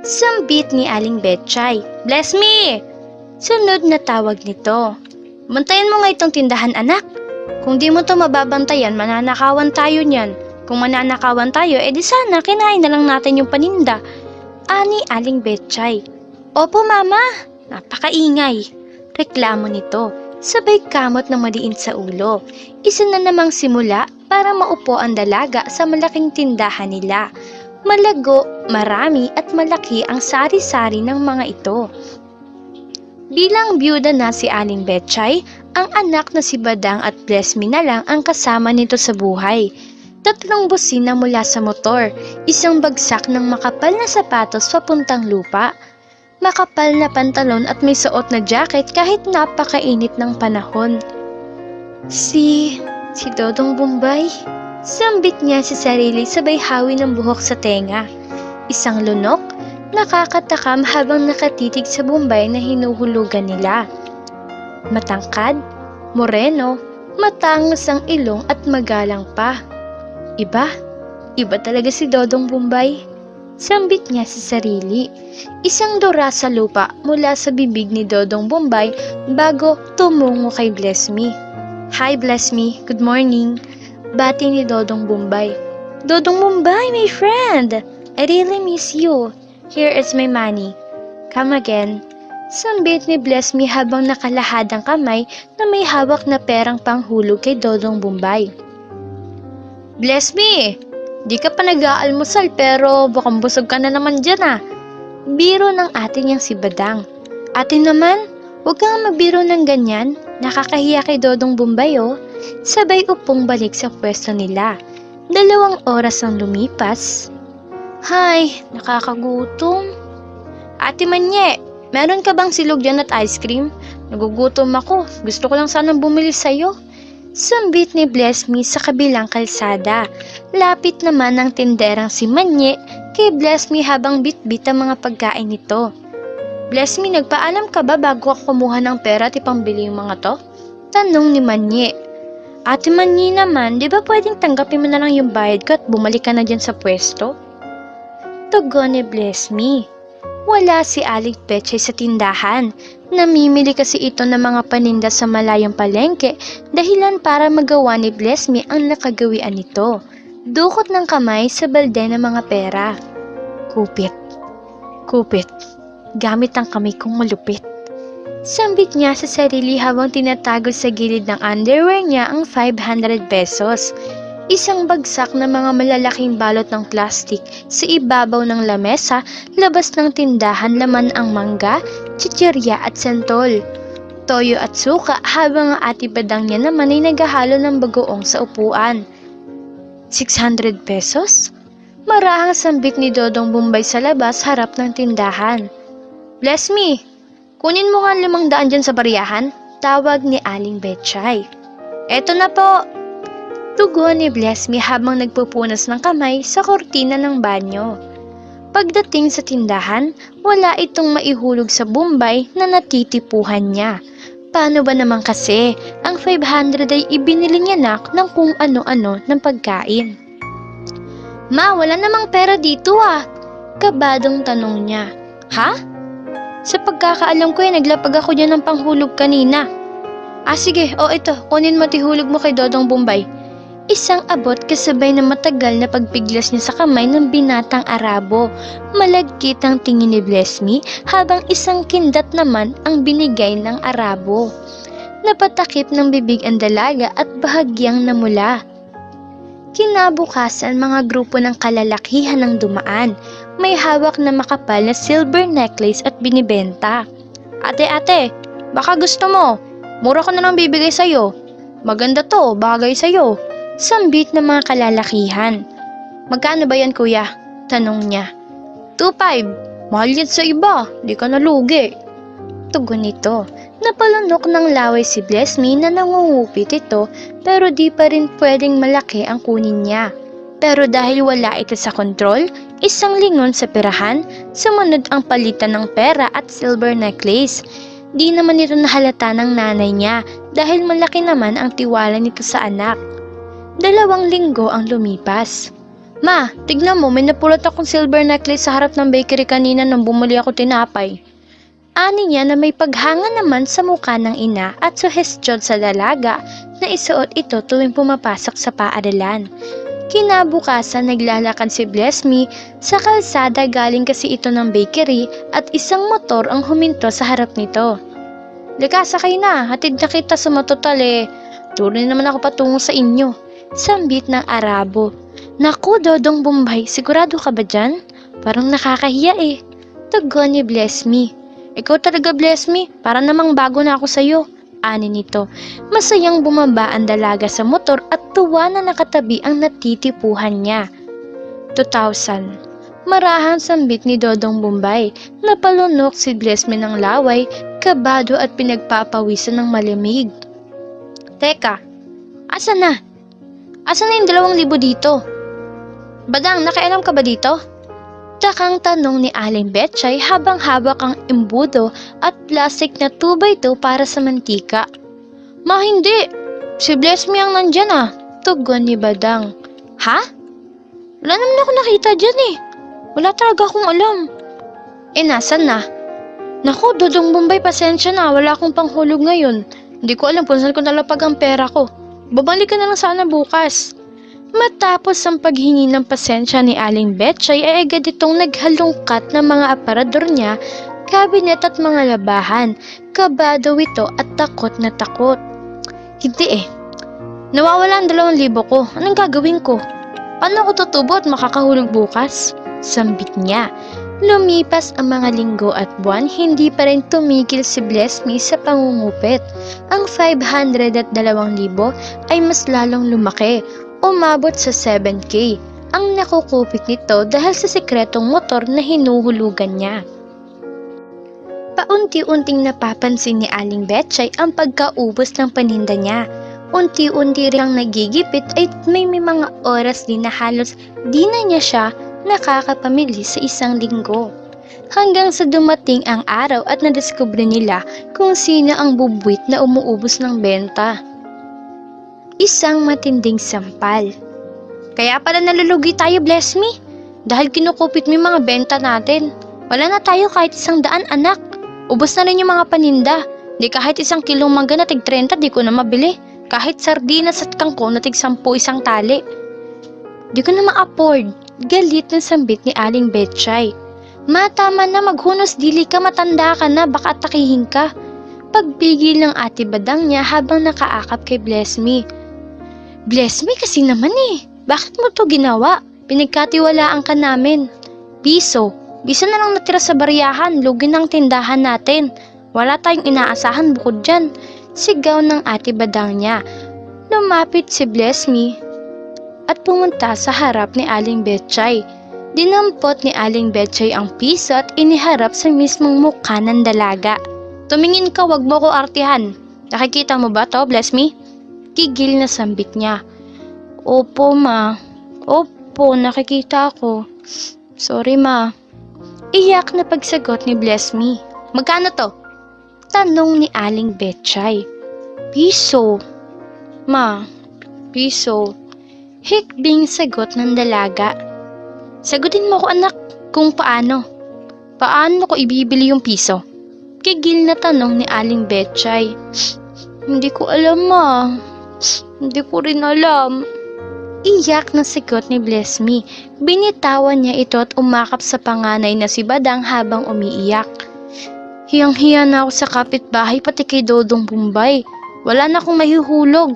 Sambit ni Aling Betchay. Bless me! Sunod na tawag nito. Bantayan mo nga itong tindahan anak. Kung di mo to mababantayan, mananakawan tayo niyan. Kung mananakawan tayo, edi sana kinain na lang natin yung paninda. Ani Aling Betchay. Opo mama, napakaingay. Reklamo nito. Sabay kamot na maliin sa ulo. Isa na namang simula para maupo ang dalaga sa malaking tindahan nila. Malago, marami at malaki ang sari-sari ng mga ito. Bilang byuda na si Aling Betchay, ang anak na si Badang at Blessme na lang ang kasama nito sa buhay. Tatlong busina mula sa motor, isang bagsak ng makapal na sapatos papuntang lupa, makapal na pantalon at may suot na jacket kahit napakainit ng panahon. Si... si Dodong Bombay? Sambit niya si sarili sabay hawi ng buhok sa tenga. Isang lunok, nakakatakam habang nakatitig sa Bombay na hinuhulugan nila. Matangkad, moreno, matangos ang ilong at magalang pa. Iba, iba talaga si Dodong Bombay. Sambit niya sa sarili. Isang dura sa lupa mula sa bibig ni Dodong Bombay bago tumungo kay Bless Me. Hi Bless Me, good morning. Bati ni Dodong Bombay. Dodong Bombay, my friend! I really miss you. Here is my money. Come again. Sambit ni Bless Me habang nakalahad ang kamay na may hawak na perang panghulog kay Dodong Bombay. Bless Me! Di ka pa nag-aalmusal pero bukang busog ka na naman dyan ah. Biro ng atin yang si Badang. Atin naman, huwag kang magbiro ng ganyan. Nakakahiya kay Dodong Bombay oh. Sabay upong balik sa pwesto nila. Dalawang oras ang lumipas. Hay, nakakagutom. Ate Manye, meron ka bang silog dyan at ice cream? Nagugutom ako. Gusto ko lang sanang bumili sa'yo. Sambit ni Bless Me sa kabilang kalsada. Lapit naman ng tinderang si Manye kay Bless Me habang bitbit ang mga pagkain nito. Bless Me, nagpaalam ka ba bago ako kumuha ng pera at ipambili yung mga to? Tanong ni Manye. Ate Manye naman, di ba pwedeng tanggapin mo na lang yung bayad ko at bumalik ka na dyan sa pwesto? Tugon ni Bless Me. Wala si Aling Peche sa tindahan. Namimili kasi ito ng mga paninda sa malayong palengke dahilan para magawa ni Bless Me ang nakagawian nito. Dukot ng kamay sa balde ng mga pera. Kupit. Kupit. Gamit ang kamay kong malupit. Sambit niya sa sarili habang tinatago sa gilid ng underwear niya ang 500 pesos. Isang bagsak na mga malalaking balot ng plastik sa ibabaw ng lamesa, labas ng tindahan laman ang mangga, chichirya at santol. Toyo at suka habang ang ati badang niya naman ay naghahalo ng bagoong sa upuan. 600 pesos? Marahang sambit ni Dodong Bombay sa labas harap ng tindahan. Bless me! Kunin mo nga ang limang daan dyan sa bariyahan, tawag ni Aling Betchay. Eto na po, Tugon ni Bless Me habang nagpupunas ng kamay sa kortina ng banyo. Pagdating sa tindahan, wala itong maihulog sa Bombay na natitipuhan niya. Paano ba naman kasi ang 500 ay ibinili niya nak ng kung ano-ano ng pagkain? Ma, wala namang pera dito ah. Kabadong tanong niya. Ha? Sa pagkakaalam ko ay naglapag ako dyan ng panghulog kanina. Ah sige, o ito, kunin mo tihulog mo kay Dodong Bombay. Isang abot kasabay na matagal na pagpiglas niya sa kamay ng binatang Arabo. Malagkit ang tingin ni Bless Me habang isang kindat naman ang binigay ng Arabo. Napatakip ng bibig ang dalaga at bahagyang namula. Kinabukasan mga grupo ng kalalakihan ang dumaan. May hawak na makapal na silver necklace at binibenta. Ate ate, baka gusto mo. Mura ko na lang bibigay sa'yo. Maganda to, bagay sa'yo. Sambit ng mga kalalakihan. Magkano ba yan kuya? Tanong niya. 2.5. Mahal yan sa iba, di ka nalugi. Tugon nito. Napalunok ng laway si Bless Me na nangungupit ito pero di pa rin pwedeng malaki ang kunin niya. Pero dahil wala ito sa kontrol, isang lingon sa perahan, sumunod ang palitan ng pera at silver necklace. Di naman ito nahalata ng nanay niya dahil malaki naman ang tiwala nito sa anak. Dalawang linggo ang lumipas. Ma, tignan mo, may napulot akong silver necklace sa harap ng bakery kanina nang bumuli ako tinapay. Ani niya na may paghanga naman sa mukha ng ina at suhestyon sa dalaga na isuot ito tuwing pumapasok sa paaralan. Kinabukasan naglalakad si Bless Me sa kalsada galing kasi ito ng bakery at isang motor ang huminto sa harap nito. Lika, sakay na. Hatid na kita sa matotal eh. Tuloy naman ako patungo sa inyo. Sambit ng Arabo. Naku, Dodong Bombay, sigurado ka ba dyan? Parang nakakahiya eh. Tugon ni Bless Me. Ikaw talaga bless me, para namang bago na ako sa'yo. Ani nito. Masayang bumaba ang dalaga sa motor at tuwa na nakatabi ang natitipuhan niya. 2000. Marahang sambit ni Dodong Bombay. Napalunok si Bless Me ng laway, kabado at pinagpapawisan ng malamig. Teka, asa na? Asa na yung dalawang libo dito? Badang, nakailam ka ba dito? Takang tanong ni Aling Betchay habang hawak ang embudo at plastic na 2x2 para sa mantika. Ma, hindi. Si Bless ang nandyan ah. Tugon ni Badang. Ha? Wala naman ako nakita dyan eh. Wala talaga akong alam. Eh, nasan na? Naku, Dodong Bombay, pasensya na. Wala akong panghulog ngayon. Hindi ko alam kung saan ko nalapag ang pera ko. Babalik ka na lang sana bukas. Matapos ang paghingi ng pasensya ni Aling Betchay ay agad itong naghalungkat ng mga aparador niya, kabinet at mga labahan. Kabado ito at takot na takot. Hindi eh. Nawawala ang dalawang libo ko. Anong gagawin ko? Paano ako tutubo at makakahulog bukas? Sambit niya. Lumipas ang mga linggo at buwan, hindi pa rin tumigil si Bless Me sa pangungupit. Ang 500 at 2,000 ay mas lalong lumaki umabot sa 7K ang nakukupit nito dahil sa sekretong motor na hinuhulugan niya. Paunti-unting napapansin ni Aling Betchay ang pagkaubos ng paninda niya. Unti-unti rin nagigipit ay may, may mga oras din na halos di na niya siya nakakapamili sa isang linggo. Hanggang sa dumating ang araw at nadiskubre nila kung sino ang bubwit na umuubos ng benta isang matinding sampal. Kaya pala nalulugi tayo, bless me. Dahil kinukupit mo yung mga benta natin. Wala na tayo kahit isang daan, anak. Ubos na rin yung mga paninda. Di kahit isang kilong mangga na tig 30, di ko na mabili. Kahit sardinas at kangkong na tig 10 isang tali. Di ko na ma-afford. Galit ng sambit ni Aling Betchay. Matama na maghunos dili ka matanda ka na baka atakihin ka. Pagbigil ng ate badang niya habang nakaakap kay Bless Me. Bless me kasi naman eh. Bakit mo to ginawa? Pinagkatiwalaan ka namin. Piso. Bisa na lang natira sa bariyahan, lugi ng tindahan natin. Wala tayong inaasahan bukod dyan. Sigaw ng ate badang niya. Lumapit si Bless Me at pumunta sa harap ni Aling Betchay. Dinampot ni Aling Betchay ang piso at iniharap sa mismong mukha ng dalaga. Tumingin ka, wag mo ko artihan. Nakikita mo ba to, Bless Me? Gigil na sambit niya. Opo, ma. Opo, nakikita ko. Sorry, ma. Iyak na pagsagot ni Bless Me. Magkano to? Tanong ni Aling Betchay. Piso. Ma, piso. Hikbing sagot ng dalaga. Sagutin mo ko anak kung paano. Paano ko ibibili yung piso? Kigil na tanong ni Aling Betchay. Hindi ko alam ma. Hindi ko rin alam. Iyak na sigot ni Bless Me. Binitawan niya ito at umakap sa panganay na si Badang habang umiiyak. Hiyang-hiya na ako sa kapitbahay pati kay Dodong Bombay. Wala na akong mahihulog.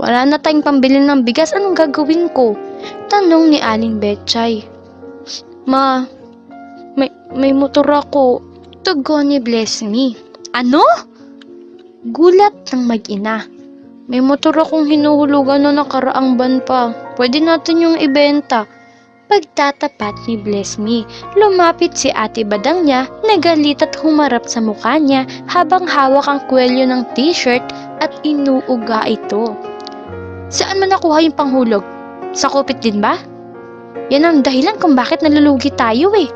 Wala na tayong pambili ng bigas. Anong gagawin ko? Tanong ni Aling Betchay. Ma, may, may motor ako. Tugon ni Bless Me. Ano? Gulat ng mag-ina. May motor akong hinuhulugan na nakaraang ban pa. Pwede natin yung ibenta. Pagtatapat ni Bless Me, lumapit si ate badang niya, nagalit at humarap sa mukha niya habang hawak ang kwelyo ng t-shirt at inuuga ito. Saan mo nakuha yung panghulog? Sa kupit din ba? Yan ang dahilan kung bakit nalulugi tayo eh.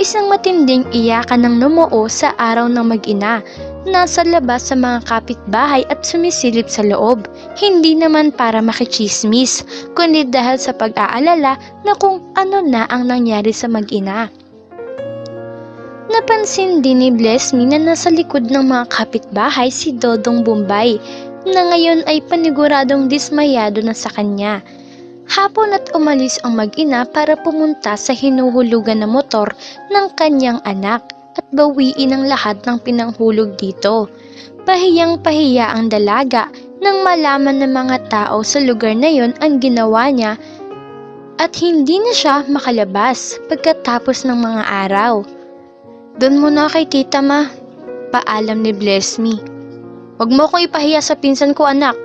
Isang matinding iyakan ng numuo sa araw ng mag-ina. Nasa labas sa mga kapitbahay at sumisilip sa loob. Hindi naman para makichismis, kundi dahil sa pag-aalala na kung ano na ang nangyari sa mag-ina. Napansin din ni Bless Me na nasa likod ng mga kapitbahay si Dodong Bombay na ngayon ay paniguradong dismayado na sa kanya. Hapon at umalis ang mag-ina para pumunta sa hinuhulugan na motor ng kanyang anak at bawiin ang lahat ng pinanghulog dito. Pahiyang pahiya ang dalaga nang malaman ng mga tao sa lugar na yon ang ginawa niya at hindi na siya makalabas pagkatapos ng mga araw. Doon muna kay tita ma, paalam ni Bless Me. Huwag mo ko ipahiya sa pinsan ko anak.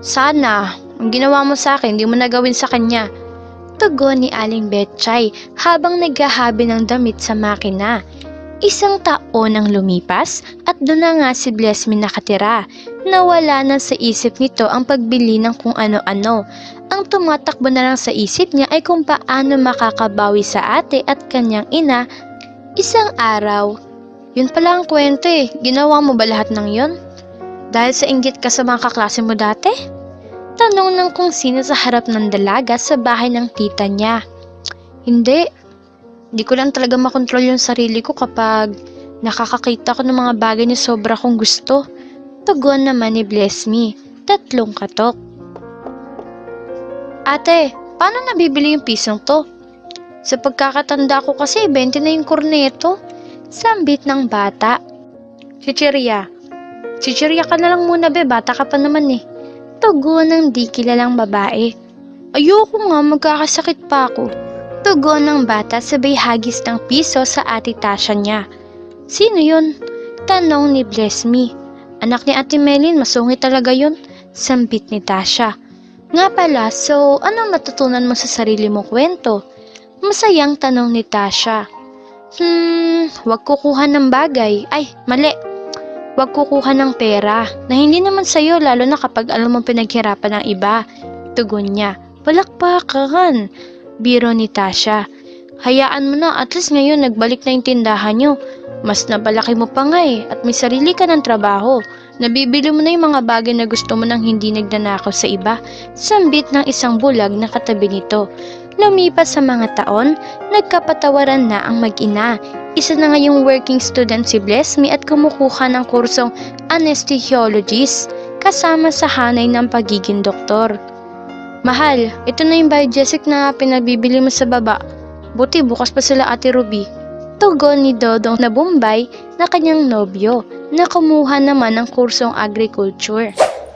Sana, ang ginawa mo sa akin, di mo nagawin sa kanya. Tugon ni Aling Betchay habang naghahabi ng damit sa makina. Isang taon ang lumipas at doon na nga si Bless Me nakatira. Nawala na sa isip nito ang pagbili ng kung ano-ano. Ang tumatakbo na lang sa isip niya ay kung paano makakabawi sa ate at kanyang ina. Isang araw, yun pala ang kwento eh. Ginawa mo ba lahat ng yon? Dahil sa inggit ka sa mga kaklase mo dati? Tanong ng kung sino sa harap ng dalaga sa bahay ng tita niya. Hindi. Di ko lang talaga makontrol yung sarili ko kapag nakakakita ko ng mga bagay na sobra kong gusto. Tugon naman ni Bless Me. Tatlong katok. Ate, paano nabibili yung pisong to? Sa pagkakatanda ko kasi, 20 na yung korneto. Sambit ng bata. Chichirya. Chichirya ka na lang muna be, bata ka pa naman eh. Tugon ng di kilalang babae. Ayoko nga, magkakasakit pa ako. Tugon ng bata sabay hagis ng piso sa ate Tasha niya. Sino yun? Tanong ni Bless Me. Anak ni Ate Melin, masungit talaga yun. Sambit ni Tasha. Nga pala, so anong natutunan mo sa sarili mong kwento? Masayang tanong ni Tasha. Hmm, wag kukuha ng bagay. Ay, mali. Wag kukuha ng pera na hindi naman sa'yo lalo na kapag alam mo pinaghirapan ng iba. Tugon niya. Palakpakan. Biro ni Tasha. Hayaan mo na, at least ngayon nagbalik na yung tindahan nyo. Mas nabalaki mo pa nga eh, at may sarili ka ng trabaho. Nabibili mo na yung mga bagay na gusto mo nang hindi nagnanakaw sa iba. Sambit ng isang bulag na katabi nito. Lumipas sa mga taon, nagkapatawaran na ang mag-ina. Isa na ngayong working student si Bless Me at kumukuha ng kursong anesthesiologist kasama sa hanay ng pagiging doktor. Mahal, ito na yung biogesic na pinagbibili mo sa baba. Buti bukas pa sila ate Ruby. Tugon ni Dodong na Bombay na kanyang nobyo na kumuha naman ng kursong agriculture.